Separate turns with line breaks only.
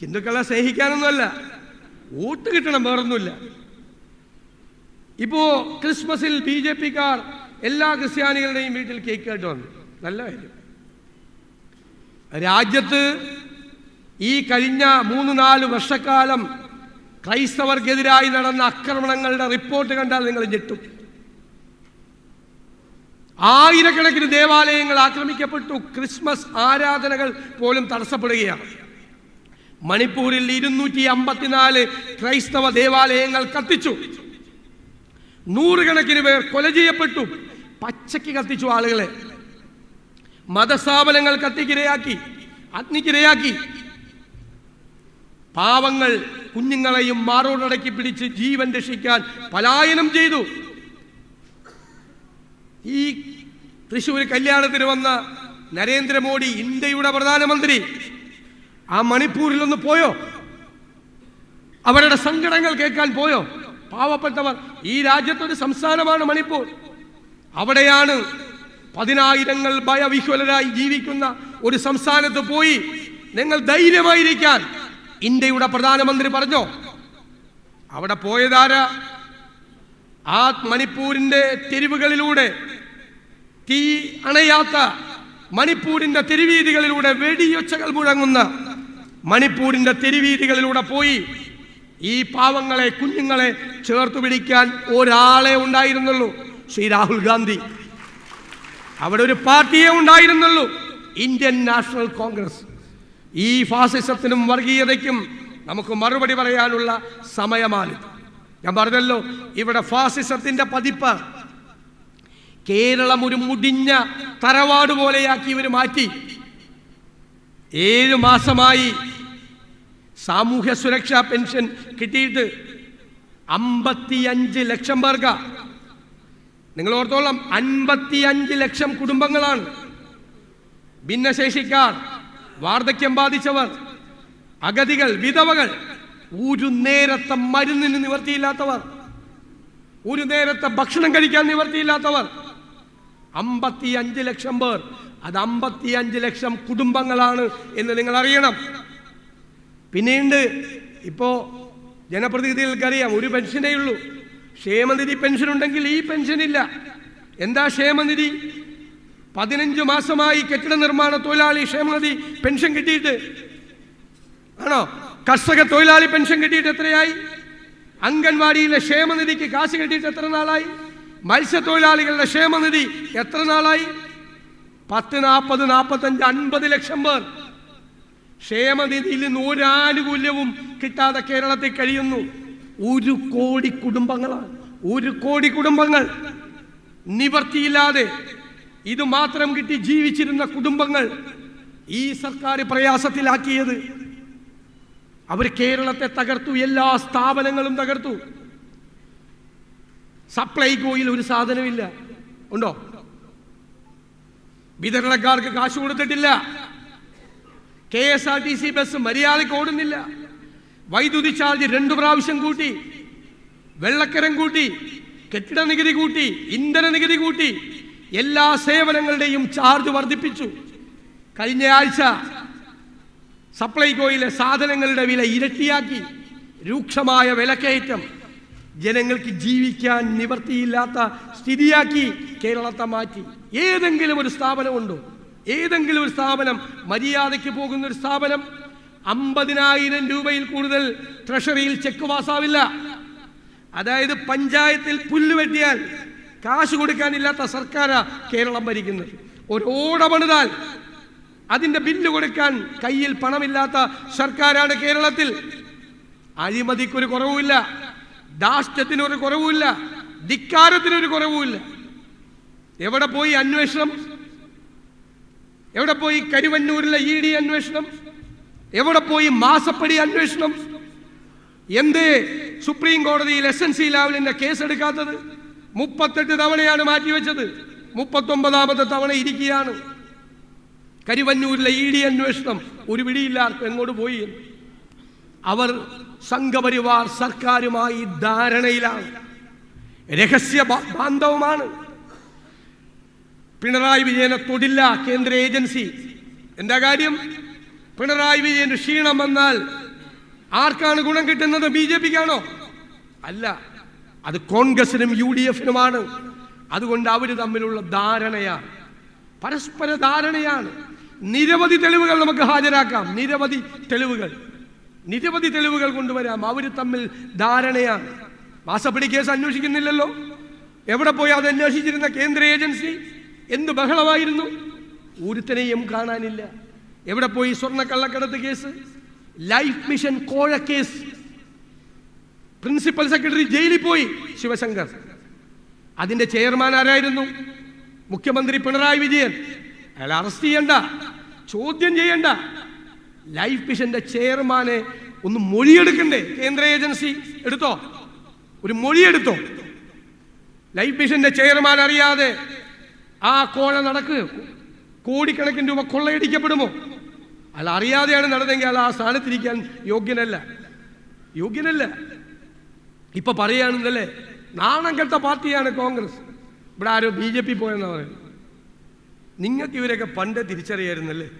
ഹിന്ദുക്കളെ സ്നേഹിക്കാനൊന്നുമല്ല വോട്ട് കിട്ടണം വേറൊന്നുമില്ല. ഇപ്പോ ക്രിസ്മസിൽ ബി ജെ പിക്കാർ എല്ലാ ക്രിസ്ത്യാനികളുടെയും വീട്ടിൽ കേക്ക് ആയിട്ട് വന്നു. നല്ല കാര്യം. രാജ്യത്ത് ഈ കഴിഞ്ഞ മൂന്ന് നാല് വർഷക്കാലം ക്രൈസ്തവർക്കെതിരായി നടന്ന ആക്രമണങ്ങളുടെ റിപ്പോർട്ട് കണ്ടാൽ നിങ്ങൾ ഞെട്ടും. ആയിരക്കണക്കിന് ദേവാലയങ്ങൾ ആക്രമിക്കപ്പെട്ടു. ക്രിസ്മസ് ആരാധനകൾ പോലും തടസ്സപ്പെടുകയാണ്. മണിപ്പൂരിൽ ഇരുന്നൂറ്റി അമ്പത്തിനാല് ക്രൈസ്തവ ദേവാലയങ്ങൾ കത്തിച്ചു. നൂറുകണക്കിന് പേർ കൊല ചെയ്യപ്പെട്ടു. പച്ചയ്ക്ക് കത്തിച്ചു ആളുകളെ. മതസ്ഥാപനങ്ങൾ കത്തിക്കിരയാക്കി അഗ്നിക്കിരയാക്കി. പാവങ്ങൾ കുഞ്ഞുങ്ങളെയും മാറോടടക്കി പിടിച്ച് ജീവൻ രക്ഷിക്കാൻ പലായനം ചെയ്തു. ഈ തൃശ്ശൂർ കല്യാണത്തിന് വന്ന നരേന്ദ്രമോദി ഇന്ത്യയുടെ പ്രധാനമന്ത്രി. ആ മണിപ്പൂരിൽ ഒന്ന് പോയോ? അവരുടെ സങ്കടങ്ങൾ കേൾക്കാൻ പോയോ? പാവപ്പെട്ടവർ ഈ രാജ്യത്തൊരു സംസ്ഥാനമാണ് മണിപ്പൂർ. അവിടെയാണ് പതിനായിരങ്ങൾ ഭയവിഹ്വലരായി ജീവിക്കുന്ന ഒരു സംസ്ഥാനത്ത് പോയി നിങ്ങൾ ധൈര്യമായിരിക്കാൻ ഇന്ത്യയുടെ പ്രധാനമന്ത്രി പറഞ്ഞോ? അവിടെ പോയതാരാ? ആ മണിപ്പൂരിന്റെ തെരുവുകളിലൂടെ തീ അണയാത്ത മണിപ്പൂരിന്റെ തെരുവീതികളിലൂടെ വെടിയൊച്ചകൾ മുഴങ്ങുന്ന മണിപ്പൂരിന്റെ തെരുവീതികളിലൂടെ പോയി ഈ പാവങ്ങളെ കുഞ്ഞുങ്ങളെ ചേർത്ത് പിടിക്കാൻ ഒരാളെ ഉണ്ടായിരുന്നുള്ളൂ ശ്രീ രാഹുൽ ഗാന്ധി. അവിടെ ഒരു പാർട്ടിയെ ഉണ്ടായിരുന്നുള്ളൂ ഇന്ത്യൻ നാഷണൽ കോൺഗ്രസ്. ഈ ഫാസിസത്തിനും വർഗീയതയ്ക്കും നമുക്ക് മറുപടി പറയാനുള്ള സമയമാണിത്. ഞാൻ പറഞ്ഞല്ലോ ഇവിടെ ഫാസിസത്തിന്റെ പതിപ്പ് കേരളം ഒരു മുടിഞ്ഞ തറവാട് പോലെയാക്കി ഇവർ മാറ്റി. ഏഴ് മാസമായി സാമൂഹ്യ സുരക്ഷാ പെൻഷൻ കിട്ടിയിട്ട് അമ്പത്തിയഞ്ച് ലക്ഷം പേർക്ക. നിങ്ങൾ ഓർത്തോളം അൻപത്തിയഞ്ച് ലക്ഷം കുടുംബങ്ങളാണ്. ഭിന്നശേഷിക്കാർ വാർദ്ധക്യം ബാധിച്ചവർ അഗതികൾ വിധവകൾ ഒരു നേരത്തെ മരുന്നിന് നിവർത്തിയില്ലാത്തവർ ഒരു നേരത്തെ ഭക്ഷണം കഴിക്കാൻ നിവർത്തിയില്ലാത്തവർ. അമ്പത്തി അഞ്ച് ലക്ഷം പേർ അത് അമ്പത്തി അഞ്ച് ലക്ഷം കുടുംബങ്ങളാണ് എന്ന് നിങ്ങൾ അറിയണം പിന്നീട് ഇപ്പോ ജനപ്രതിനിധികൾക്കറിയാം ഒരു പെൻഷനേ ഉള്ളൂ. ക്ഷേമനിധി പെൻഷൻ ഉണ്ടെങ്കിൽ ഈ പെൻഷൻ ഇല്ല. എന്താ ക്ഷേമനിധി? പതിനഞ്ച് മാസമായി കെട്ടിട നിർമ്മാണ തൊഴിലാളി ക്ഷേമനിധി പെൻഷൻ കിട്ടിയിട്ട്. ആണോ? കർഷക തൊഴിലാളി പെൻഷൻ കിട്ടിയിട്ട് എത്രയായി? അംഗൻവാടിയിലെ ക്ഷേമനിധിക്ക് കാശ് കിട്ടിയിട്ട് എത്ര നാളായി? മത്സ്യത്തൊഴിലാളികളുടെ ക്ഷേമനിധി എത്ര നാളായി? പത്ത് നാൽപ്പത് നാൽപ്പത്തഞ്ച് അൻപത് ലക്ഷം പേർ. ക്ഷേമനിധിയിൽ നിന്ന് ഒരാനുകൂല്യവും കിട്ടാതെ കേരളത്തിൽ കഴിയുന്നു. ഒരു കോടി കുടുംബങ്ങളാണ്. ഒരു കോടി കുടുംബങ്ങൾ നിവർത്തിയില്ലാതെ ഇത് മാത്രം കിട്ടി ജീവിച്ചിരുന്ന കുടുംബങ്ങൾ ഈ സർക്കാർ പ്രയാസത്തിലാക്കിയത്. അവർ കേരളത്തെ തകർത്തു എല്ലാ സ്ഥാപനങ്ങളും തകർത്തു. സപ്ലൈകോയിൽ ഒരു സാധനമില്ല ഉണ്ടോ? വിതരണക്കാർക്ക് കാശ് കൊടുത്തിട്ടില്ല. K S R T C bus മര്യാദയ്ക്ക് ഓടുന്നില്ല. വൈദ്യുതി ചാർജ് രണ്ടു പ്രാവശ്യം കൂട്ടി വെള്ളക്കരം കൂട്ടി കെട്ടിട നികുതി കൂട്ടി ഇന്ധന നികുതി കൂട്ടി എല്ലാ സേവനങ്ങളുടെയും ചാർജ് വർദ്ധിപ്പിച്ചു. കഴിഞ്ഞ ആഴ്ച സപ്ലൈകോയിലെ സാധനങ്ങളുടെ വില ഇരട്ടിയാക്കി. രൂക്ഷമായ വിലക്കയറ്റം ജനങ്ങൾക്ക് ജീവിക്കാൻ നിവർത്തിയില്ലാത്ത സ്ഥിതിയാക്കി കേരളത്തെ മാറ്റി. ഏതെങ്കിലും ഒരു സ്ഥാപനമുണ്ടോ? ഏതെങ്കിലും ഒരു സ്ഥാപനം മര്യാദയ്ക്ക് പോകുന്ന ഒരു സ്ഥാപനം അമ്പതിനായിരം രൂപയിൽ കൂടുതൽ ട്രഷറിയിൽ ചെക്ക് പാസ്സാവില്ല. അതായത് പഞ്ചായത്തിൽ പുല്ല് വെട്ടിയാൽ കാശ് കൊടുക്കാനില്ലാത്ത സർക്കാരാ കേരളം ഭരിക്കുന്നത്. ഒരോട പണിതാൽ അതിന്റെ ബില്ല് കൊടുക്കാൻ കയ്യിൽ പണമില്ലാത്ത സർക്കാരാണ് കേരളത്തിൽ. അഴിമതിക്കൊരു കുറവുമില്ല ദാഷ്ട്യത്തിനൊരു കുറവുമില്ല ധിക്കാരത്തിനൊരു കുറവുമില്ല. എവിടെ പോയി അന്വേഷണം? എവിടെ പോയി കരുവന്നൂരിലെ ഇ ഡി അന്വേഷണം? എവിടെ പോയി മാസപ്പടി അന്വേഷണം? എന്ത് സുപ്രീം കോടതിയിൽ എസ് എൻ സി ലാവലിന്റെ കേസ് എടുക്കാത്തത് മുപ്പത്തെട്ട് തവണയാണ് മാറ്റിവെച്ചത്. മുപ്പത്തൊമ്പതാമത്തെ തവണ ഇരിക്കുകയാണ്. കരുവന്നൂരിലെ ഇ ഡി അന്വേഷണം ഒരു പിടിയില്ലാർക്കും എങ്ങോട്ട് പോയി അവർ സംഘപരിവാർ സർക്കാരുമായി ധാരണയിലാണ്. രഹസ്യ ബാന്ധവമാണ്. പിണറായി വിജയനെ തൊടില്ല കേന്ദ്ര ഏജൻസി. എന്താ കാര്യം? പിണറായി വിജയൻ ക്ഷീണം വന്നാൽ ആർക്കാണ് ഗുണം കിട്ടുന്നത്? ബി ജെ പിക്കാണോ? അല്ല. അത് കോൺഗ്രസിനും യു ഡി എഫിനുമാണ്. അതുകൊണ്ട് അവർ തമ്മിലുള്ള ധാരണയാണ് പരസ്പര ധാരണയാണ്. നിരവധി തെളിവുകൾ നമുക്ക് ഹാജരാക്കാം. നിരവധി തെളിവുകൾ. നിരവധി തെളിവുകൾ കൊണ്ടുവരാം. അവർ തമ്മിൽ ധാരണയാണ്. മാസപ്പടി കേസ് അന്വേഷിക്കുന്നില്ലല്ലോ? എവിടെ പോയി അത് അന്വേഷിച്ചിരുന്ന കേന്ദ്ര ഏജൻസി? എന്ത് ബഹളമായിരുന്നു? ഒരുത്തനെയും കാണാനില്ല. എവിടെ പോയി സ്വർണ കള്ളക്കടത്ത് കേസ്? ലൈഫ് മിഷൻ കോഴ കേസ്. പ്രിൻസിപ്പൽ സെക്രട്ടറി ജയിലിൽ പോയി. ശിവശങ്കർ. അതിന്റെ ചെയർമാൻ ആരായിരുന്നു? മുഖ്യമന്ത്രി പിണറായി വിജയൻ. അയാൾ അറസ്റ്റ് ചെയ്യണ്ട. ചോദ്യം ചെയ്യണ്ട. ലൈഫ് മിഷന്റെ ചെയർമാനെ ഒന്ന് മൊഴിയെടുക്കണ്ടേ? കേന്ദ്ര ഏജൻസി. എടുത്തോ? ഒരു മൊഴിയെടുത്തോ? ലൈഫ് മിഷന്റെ ചെയർമാൻ അറിയാതെ ആ കോഴ നടക്ക്. കോടിക്കണക്കിന് രൂപ കൊള്ളയടിക്കപ്പെടുമോ? അയാൾ അറിയാതെയാണ് നടന്നെങ്കിൽ അയാൾ ആ സ്ഥാനത്തിരിക്കാൻ യോഗ്യനല്ല. യോഗ്യനല്ല. ഇപ്പൊ പറയുകയാണെന്നല്ലേ നാണം കെട്ട പാർട്ടിയാണ് കോൺഗ്രസ്. ഇവിടെ ആരോ ബി ജെ പി പോയെന്നാ പറയുന്നത്. നിങ്ങൾക്ക് ഇവരൊക്കെ പണ്ട് തിരിച്ചറിയായിരുന്നല്ലേ?